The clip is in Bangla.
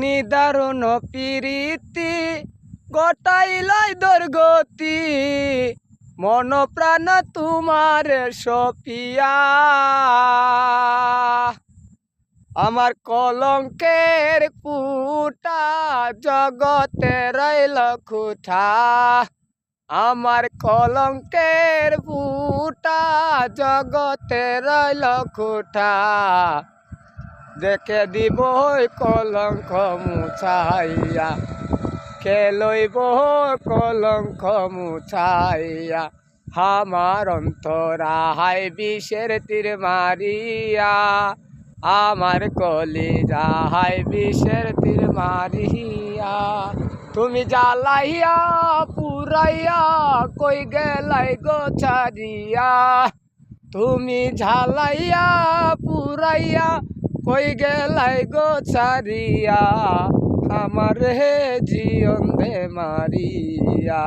নিদারুণ পিরিতি গটাইলাই দুর্গতি। মন প্রাণ তোমার সপিয়া। আমার কলঙ্কের পুটা জগতে রইল খুঠা আমার কলঙ্কের পুটা জগতে রইল খুঠা দেখে দিব কলঙ্ক মুছাইয়া। খেলইব কলঙ্ক মুছাইয়া। আমার অন্তরা হাই বিষের তীর মারিয়া। আমার কলি হাই বিষের তীর মারিয়া। তুমি জ্বালাইয়া, পুরাইয়া, কই গেলাই গো ছাড়িয়া। তুমি ঝালাইয়া, পুরাইয়া কই গেলাই গো ছাড়িয়া? আমার হে জিয়ন দে মারিয়া।